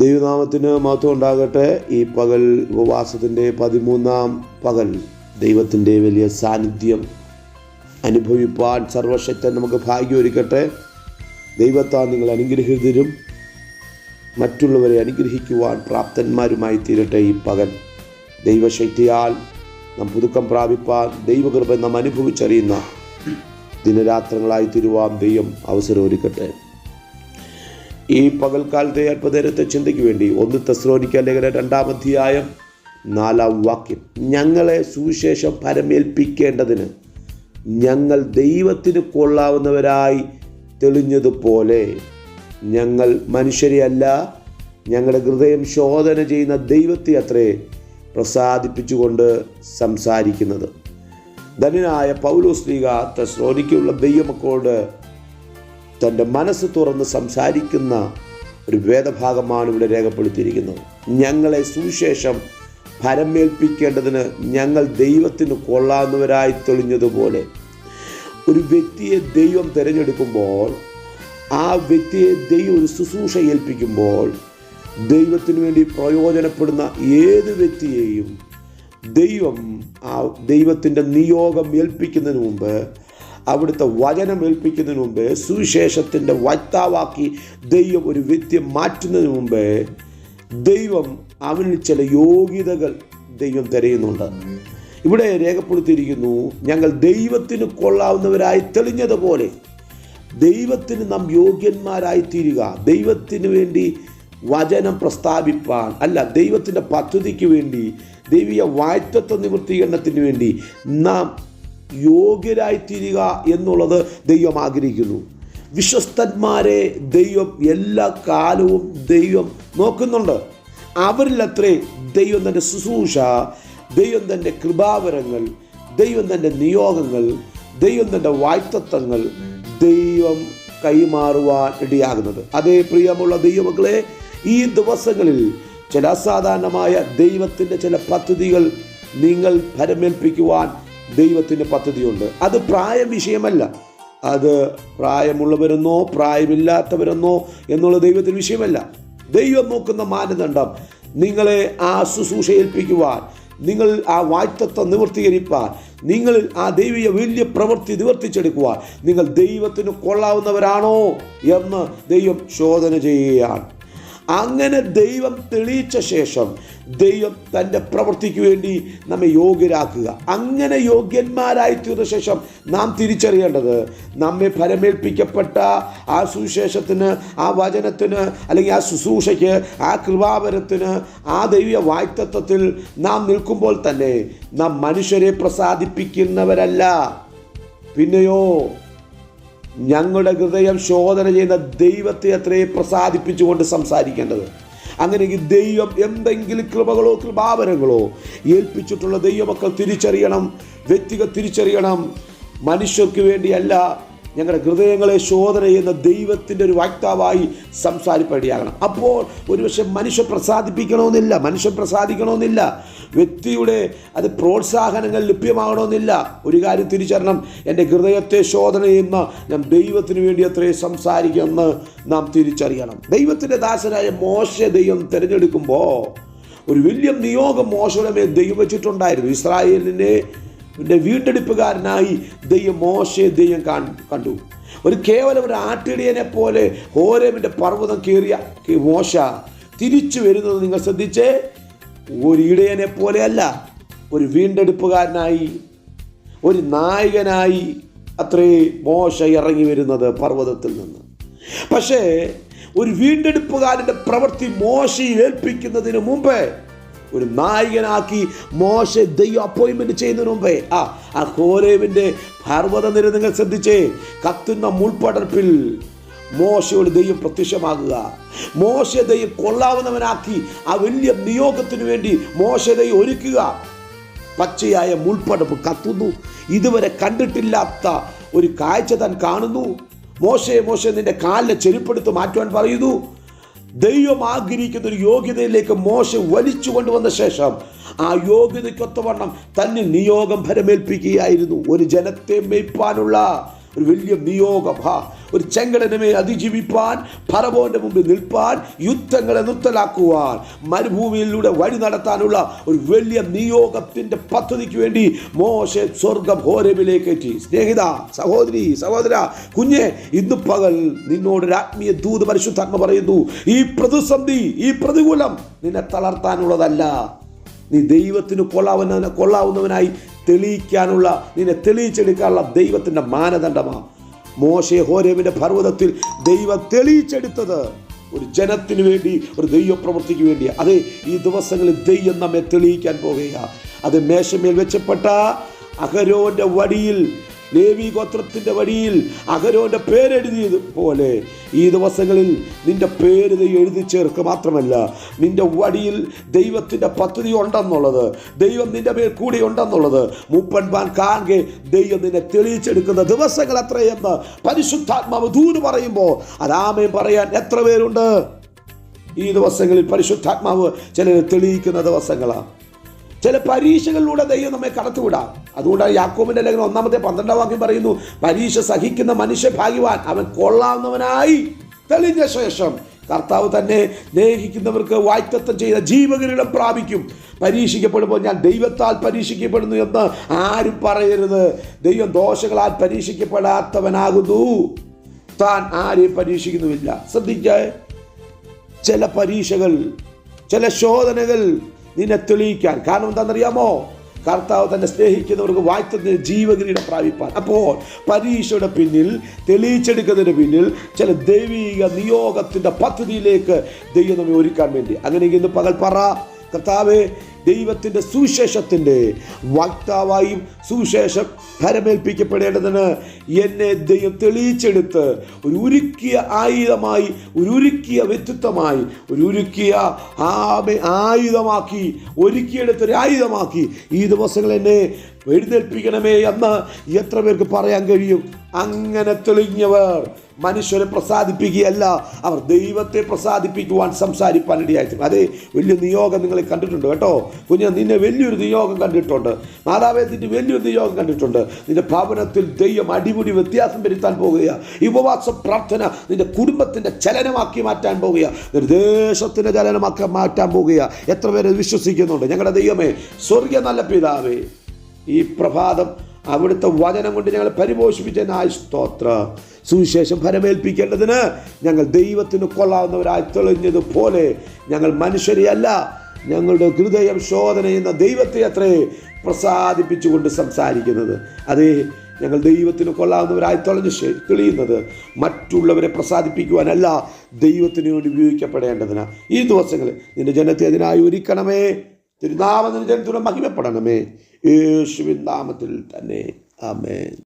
ദൈവനാമത്തിന് മഹത്വം ഉണ്ടാകട്ടെ ഈ പകൽ ഉപവാസത്തിന്റെ പതിമൂന്നാം പകൽ ദൈവത്തിന്റെ വലിയ സാന്നിധ്യം അനുഭവിപ്പാൻ സർവശക്തൻ നമുക്ക് ഭാഗ്യം ഒരുക്കട്ടെ. ദൈവത്താൽ നിങ്ങൾ അനുഗ്രഹീതരും മറ്റുള്ളവരെ അനുഗ്രഹിക്കുവാൻ പ്രാപ്തന്മാരുമായി തീരട്ടെ ഈ പകൽ. ദൈവശക്തിയാൽ നാം പുതുക്കം പ്രാപിപ്പാൻ ദൈവകൃപ നാം അനുഭവിച്ചറിയുന്ന ദിനരാത്രങ്ങളായി തീരുവാൻ ദൈവം അവസരം ഒരുക്കട്ടെ. ഈ പകൽക്കാലത്തെ അല്പനേരത്തെ ചിന്തയ്ക്ക് വേണ്ടി ഒന്ന് തെസ്രോനിക്ക ലേഖന രണ്ടാം അധ്യായം നാലാം വാക്യം. ഞങ്ങളെ സുവിശേഷം പരമേൽപ്പിക്കേണ്ടതിന് ഞങ്ങൾ ദൈവത്തിന് കൊള്ളാവുന്നവരായി തെളിഞ്ഞതുപോലെ ഞങ്ങൾ മനുഷ്യരെയല്ല ഞങ്ങളുടെ ഹൃദയം ശോധന ചെയ്യുന്ന ദൈവത്തെ അത്രേ പ്രസാദിപ്പിച്ചുകൊണ്ട് സംസാരിക്കുന്നത്. ധനനായ പൗലോസ്ലീഗ തസ്രോനിക്കുള്ള ദൈവമക്കളോട് തന്റെ മനസ്സ് തുറന്ന് സംസാരിക്കുന്ന ഒരു വേദഭാഗമാണ് ഇവിടെ രേഖപ്പെടുത്തിയിരിക്കുന്നത്. ഞങ്ങളെ സുവിശേഷം ഭരമേൽപ്പിക്കേണ്ടതിന് ഞങ്ങൾ ദൈവത്തിന് കൊള്ളാവുന്നവരായി തെളിഞ്ഞതുപോലെ ഒരു വ്യക്തിയെ ദൈവം തിരഞ്ഞെടുക്കുമ്പോൾ ആ വ്യക്തിയെ ദൈവം ഒരു ശുശ്രൂഷ ഏൽപ്പിക്കുമ്പോൾ ദൈവത്തിന് വേണ്ടി പ്രയോജനപ്പെടുന്ന ഏത് വ്യക്തിയെയും ദൈവം ആ ദൈവത്തിന്റെ നിയോഗം ഏൽപ്പിക്കുന്നതിന് മുമ്പ് അവിടുത്തെ വചനം ഏൽപ്പിക്കുന്നതിന് മുമ്പ് സുവിശേഷത്തിന്റെ വക്താവാക്കി ദൈവം ഒരു വ്യക്തിയെ മാറ്റുന്നതിന് മുമ്പ് ദൈവം അവനിൽ ചില യോഗ്യതകൾ ദൈവം തിരയുന്നുണ്ട്. ഇവിടെ രേഖപ്പെടുത്തിയിരിക്കുന്നു ഞങ്ങൾ ദൈവത്തിന് കൊള്ളാവുന്നവരായി തെളിഞ്ഞതുപോലെ ദൈവത്തിന് നാം യോഗ്യന്മാരായി തീരുക ദൈവത്തിന് വേണ്ടി വചനം പ്രസ്താവിപ്പാൻ അല്ല ദൈവത്തിന്റെ പദ്ധതിക്ക് വേണ്ടി ദൈവീയ വായ്ത്തത്വ നിവൃത്തീകരണത്തിന് വേണ്ടി നാം യോഗ്യരായിത്തീരുക എന്നുള്ളത് ദൈവം ആഗ്രഹിക്കുന്നു. വിശ്വസ്തന്മാരെ ദൈവം എല്ലാ കാലവും ദൈവം നോക്കുന്നുണ്ട്. അവരിലത്രേ ദൈവം തന്റെ ശുശ്രൂഷ ദൈവം തന്റെ കൃപാവരങ്ങൾ ദൈവം തന്റെ നിയോഗങ്ങൾ ദൈവം തന്റെ വായ്ത്തത്വങ്ങൾ ദൈവം കൈമാറുവാൻ ഇടയാകുന്നത് അതേ പ്രിയമുള്ള ദൈവമക്കളെ ഈ ദിവസങ്ങളിൽ ചില അസാധാരണമായ ദൈവത്തിന്റെ ചില പദ്ധതികൾ നിങ്ങൾ ഫലമേൽപ്പിക്കുവാൻ ദൈവത്തിന്റെ പദ്ധതിയുണ്ട്. അത് പ്രായം വിഷയമല്ല. അത് പ്രായമുള്ളവരെന്നോ പ്രായമില്ലാത്തവരെന്നോ എന്നുള്ള ദൈവത്തിന് വിഷയമല്ല. ദൈവം നോക്കുന്ന മാനദണ്ഡം നിങ്ങളെ ആ ശുശ്രൂഷ ഏൽപ്പിക്കുവാൻ നിങ്ങൾ ആ വായ്ത്തത്വം നിവർത്തീകരിപ്പാൻ നിങ്ങളിൽ ആ ദൈവീയ വലിയ പ്രവൃത്തി നിവർത്തിച്ചെടുക്കുവാൻ നിങ്ങൾ ദൈവത്തിന് കൊള്ളാവുന്നവരാണോ എന്ന് ദൈവം ശോധന ചെയ്യുകയാണ്. അങ്ങനെ ദൈവം തെളിയിച്ച ശേഷം ദൈവം തന്റെ പ്രവൃത്തിക്ക് വേണ്ടി നമ്മെ യോഗ്യരാക്കുക. അങ്ങനെ യോഗ്യന്മാരായി തീർന്ന ശേഷം നാം തിരിച്ചറിയേണ്ടത് നമ്മെ ഫലമേൽപ്പിക്കപ്പെട്ട ആ സുവിശേഷത്തിന് ആ വചനത്തിന് അല്ലെങ്കിൽ ആ ശുശ്രൂഷയ്ക്ക് ആ കൃപാവരത്തിന് ആ ദൈവീയ വായ്ത്തത്വത്തിൽ നാം നിൽക്കുമ്പോൾ തന്നെ നാം മനുഷ്യരെ പ്രസാദിപ്പിക്കുന്നവരല്ല. പിന്നെയോ ഞങ്ങളുടെ ഹൃദയം ശോധന ചെയ്യുന്ന ദൈവത്തെ അത്രയും പ്രസാദിപ്പിച്ചുകൊണ്ട് സംസാരിക്കേണ്ടത്. അങ്ങനെയെങ്കിൽ ദൈവം എന്തെങ്കിലും കൃപകളോ കൃപാവരങ്ങളോ ഏൽപ്പിച്ചിട്ടുള്ള ദൈവമക്കൾ തിരിച്ചറിയണം വ്യക്തികൾ തിരിച്ചറിയണം. മനുഷ്യർക്ക് വേണ്ടിയല്ല ഞങ്ങളുടെ ഹൃദയങ്ങളെ ശോധന ചെയ്യുന്ന ദൈവത്തിന്റെ ഒരു വക്താവായി സംസാരിപ്പടിയാകണം. അപ്പോൾ ഒരുപക്ഷെ മനുഷ്യ പ്രസാദിപ്പിക്കണമെന്നില്ല മനുഷ്യൻ പ്രസാദിക്കണമെന്നില്ല വ്യക്തിയുടെ അത് പ്രോത്സാഹനങ്ങൾ ലഭ്യമാകണമെന്നില്ല. ഒരു കാര്യം തിരിച്ചറിയണം എന്റെ ഹൃദയത്തെ ശോധന ചെയ്യുന്ന ഞാൻ ദൈവത്തിന് വേണ്ടി അത്രയും സംസാരിക്കുമെന്ന് നാം തിരിച്ചറിയണം. ദൈവത്തിന്റെ ദാസനായ മോശ ദൈവം തിരഞ്ഞെടുക്കുമ്പോൾ ഒരു വലിയ നിയോഗം മോശയുടെ മേൽ ദൈവം വെച്ചിട്ടുണ്ടായിരുന്നു. ഇസ്രായേലിനെ പിന്നെ വീട്ടെടുപ്പുകാരനായി ദൈവം മോശയെ ദൈവം കണ്ടു. ഒരു കേവലം ഒരു ആട്ടിടിയനെ പോലെ ഓരോമിന്റെ പർവതം കയറിയ മോശ തിരിച്ചു വരുന്നത് നിങ്ങൾ ശ്രദ്ധിച്ചേ? ഒരു ഇടയനെ പോലെയല്ല ഒരു വീണ്ടെടുപ്പുകാരനായി ഒരു നായകനായി അത്രേ മോശ ഇറങ്ങി വരുന്നത് പർവതത്തിൽ നിന്ന്. പക്ഷേ ഒരു വീണ്ടെടുപ്പുകാരന്റെ പ്രവൃത്തി മോശയിൽ ഏൽപ്പിക്കുന്നതിന് മുമ്പേ ഒരു നായകനാക്കി മോശ ദൈവം അപ്പോയിൻമെന്റ് ചെയ്യുന്നതിന് മുമ്പേ. ആ ആ ഹോരേവിന്റെ പർവത നിര നിങ്ങൾ ശ്രദ്ധിച്ചേ? കത്തുന്ന മുൾപ്പടർപ്പിൽ മോശയുടെ ദൈവം പ്രത്യക്ഷമാകുക. മോശ ദൈവം കൊള്ളാവുന്നവനാക്കി ആ വലിയ നിയോഗത്തിനു വേണ്ടി മോശ ദൈവം ഒരുക്കുക. പച്ചയായ മുൾപ്പടർപ്പ് കത്തുന്നു. ഇതുവരെ കണ്ടിട്ടില്ലാത്ത ഒരു കാഴ്ച താൻ കാണുന്നു. മോശയെ മോശ നിന്റെ കാലിലെ ചെരുപ്പെടുത്ത് മാറ്റുവാൻ പറയുന്നു. ദൈവം ആഗ്രഹിക്കുന്ന ഒരു യോഗ്യതയിലേക്ക് മോശ വലിച്ചു കൊണ്ടുവന്ന ശേഷം ആ യോഗ്യതയ്ക്കൊത്തവണ്ണം തന്നെ നിയോഗം ഫലമേൽപ്പിക്കുകയായിരുന്നു. ഒരു ജനത്തെ മേയ്പ്പാനുള്ള ഒരു വലിയ നിയോഗം ഹാ. ഒരു ചെങ്കടനെ അതിജീവിപ്പാൻ ഫറവോന്റെ മുമ്പിൽ നിൽപ്പാൻ യുദ്ധങ്ങളെ നിർത്തലാക്കുവാൻ മരുഭൂമിയിലൂടെ വഴി നടത്താനുള്ള ഒരു വലിയ നിയോഗത്തിന്റെ പദ്ധതിക്ക് വേണ്ടി മോശ സ്വർഗം ഹോരബിലേക്ക് എത്തി സ്നേഹിത സഹോദരി സഹോദര കുഞ്ഞെ ഇന്ന് പകൽ നിന്നോട് ഒരു ആത്മീയ ദൂത് പരിശുദ്ധാത്മ പറയുന്നു ഈ പ്രതിസന്ധി ഈ പ്രതികൂലം നിന്നെ തളർത്താനുള്ളതല്ല. നീ ദൈവത്തിന് കൊള്ളാവുന്ന കൊള്ളാവുന്നവനായി തെളിയിക്കാനുള്ള നിന്നെ തെളിയിച്ചെടുക്കാനുള്ള ദൈവത്തിന്റെ മാനദണ്ഡമാണ് മോശെ ഹോരേമിന്റെ പർവതത്തിൽ ദൈവം തെളിയിച്ചെടുത്തത് ഒരു ജനത്തിന് വേണ്ടി ഒരു ദൈവപ്രവൃത്തിക്ക് വേണ്ടി അതെ ഈ ദിവസങ്ങളിൽ ദൈവം നമ്മെ തെളിയിക്കാൻ പോകുക അത് മേശമേൽ വെച്ചപ്പെട്ട അഹരോന്റെ വടിയിൽ ലേവി ഗോത്രത്തിന്റെ വഴിയിൽ അഹരോന്റെ പേരെഴുതിയത് പോലെ ഈ ദിവസങ്ങളിൽ നിന്റെ പേര് എഴുതി ചേർക്കുക മാത്രമല്ല നിന്റെ വടിയിൽ ദൈവത്തിന്റെ പദ്ധതി ഉണ്ടെന്നുള്ളത് ദൈവം നിന്റെ പേർ കൂടി ഉണ്ടെന്നുള്ളത് മൂപ്പൻപാൻ കാണെ ദൈവം നിന്നെ തെളിയിച്ചെടുക്കുന്ന ദിവസങ്ങൾ എത്രയെന്ന് പരിശുദ്ധാത്മാവ് ദൂര് പറയുമ്പോൾ അരാമയും പറയാൻ എത്ര പേരുണ്ട്? ഈ ദിവസങ്ങളിൽ പരിശുദ്ധാത്മാവ് ചിലർ തെളിയിക്കുന്ന ദിവസങ്ങളാണ്. ചില പരീക്ഷകളിലൂടെ ദൈവം നമ്മെ കടത്തിവിടാം. അതുകൊണ്ടാണ് യാക്കോബിന്റെ ലേഖനം ഒന്നാമത്തെ പന്ത്രണ്ടാം വാക്യം പറയുന്നു പരീക്ഷ സഹിക്കുന്ന മനുഷ്യ ഭാഗ്യവാൻ അവൻ കൊള്ളാവുന്നവനായി തെളിഞ്ഞ ശേഷം കർത്താവ് തന്നെ ദേഹിക്കുന്നവർക്ക് വായ്ത്തത്വം ചെയ്ത ജീവകിരീടം പ്രാപിക്കും. പരീക്ഷിക്കപ്പെടുമ്പോൾ ഞാൻ ദൈവത്താൽ പരീക്ഷിക്കപ്പെടുന്നു എന്ന് ആരും പറയരുത്. ദൈവം ദോഷങ്ങളാൽ പരീക്ഷിക്കപ്പെടാത്തവനാകുന്നു. താൻ ആരെയും പരീക്ഷിക്കുന്നുമില്ല. ശ്രദ്ധിക്ക. ചില പരീക്ഷകൾ ചില ശോധനകൾ നിന്നെ തെളിയിക്കാൻ. കാരണം എന്താണെന്നറിയാമോ? കർത്താവ് തന്നെ സ്നേഹിക്കുന്നവർക്ക് വായ്ത്തത്തിന് ജീവഗിരിയുടെ പ്രാപിപ്പാൻ. അപ്പോൾ പരീക്ഷയുടെ പിന്നിൽ തെളിയിച്ചെടുക്കുന്നതിന് പിന്നിൽ ചില ദൈവിക നിയോഗത്തിന്റെ പദ്ധതിയിലേക്ക് ദൈവം നമ്മെ ഒരുക്കാൻ വേണ്ടി. അങ്ങനെയെങ്കിൽ ഇന്ന് പകൽ പറ. കർത്താവെ ദൈവത്തിന്റെ സുവിശേഷത്തിന്റെ വക്താവായും സുവിശേഷം ഫലമേൽപ്പിക്കപ്പെടേണ്ടതിന് എന്നെ ദൈവം തെളിയിച്ചെടുത്ത് ഒരു ഉരുക്കിയ ആയുധമായി ഒരു ഉരുക്കിയ വ്യക്തിത്വമായി ഒരു ഉരുക്കിയ ആയുധമാക്കി ഒരുക്കിയെടുത്തൊരു ആയുധമാക്കി ഈ ദിവസങ്ങൾ എന്നെ എഴുന്നേൽപ്പിക്കണമേ എന്ന് എത്ര പേർക്ക് പറയാൻ കഴിയും? അങ്ങനെ തെളിഞ്ഞവർ മനുഷ്യരെ പ്രസാദിപ്പിക്കുകയല്ല അവർ ദൈവത്തെ പ്രസാദിപ്പിക്കുവാൻ സംസാരിപ്പാൻ ഇടയായിട്ടുണ്ട് അതെ വലിയ നിയോഗം നിങ്ങൾ കണ്ടിട്ടുണ്ട് കേട്ടോ. കുഞ്ഞ് നിന്നെ വലിയൊരു നിയോഗം കണ്ടിട്ടുണ്ട്. മാതാവേ നിന്റെ വലിയൊരു നിയോഗം കണ്ടിട്ടുണ്ട്. നിന്റെ ഭവനത്തിൽ ദൈവം അടിമുടി വ്യത്യാസം വരുത്താൻ പോകുക ഈ ഉപവാസ പ്രാർത്ഥന നിന്റെ കുടുംബത്തിന്റെ ചലനമാക്കി മാറ്റാൻ പോകുക നിന്റെ ദേശത്തിന്റെ ചലനമാക്കി മാറ്റാൻ പോകുക എത്ര പേര് വിശ്വസിക്കുന്നുണ്ട്? ഞങ്ങളുടെ ദൈവമേ സ്വർഗീയ നല്ല പിതാവേ ഈ പ്രഭാതം അവിടുത്തെ വചനം കൊണ്ട് ഞങ്ങൾ പരിപോഷിപ്പിച്ചതിനായി സ്തോത്ര. സുവിശേഷം ഫലമേൽപ്പിക്കേണ്ടതിന് ഞങ്ങൾ ദൈവത്തിന് കൊള്ളാവുന്നവരായി തെളിഞ്ഞതുപോലെ ഞങ്ങൾ മനുഷ്യരെയല്ല ഞങ്ങളുടെ ഹൃദയം ശോധന ചെയ്യുന്ന ദൈവത്തെ അത്രേ പ്രസാദിപ്പിച്ചുകൊണ്ട് സംസാരിക്കുന്നത്. അതേ ഞങ്ങൾ ദൈവത്തിന് കൊള്ളാവുന്നവരായി തൊളഞ്ഞ് തെളിയുന്നത് മറ്റുള്ളവരെ പ്രസാദിപ്പിക്കുവാനല്ല ദൈവത്തിന് വേണ്ടി ഉപയോഗിക്കപ്പെടേണ്ടതിന്. ഈ ദിവസങ്ങളിൽ നിന്റെ ജനത്തെ അതിനായി ഒരുക്കണമേ. തിരുനാമ നിന്റെ ജനത്തിലൂടെ മഹിമപ്പെടണമേ. യേശുവിൻ നാമത്തിൽ തന്നെ. ആമേൻ.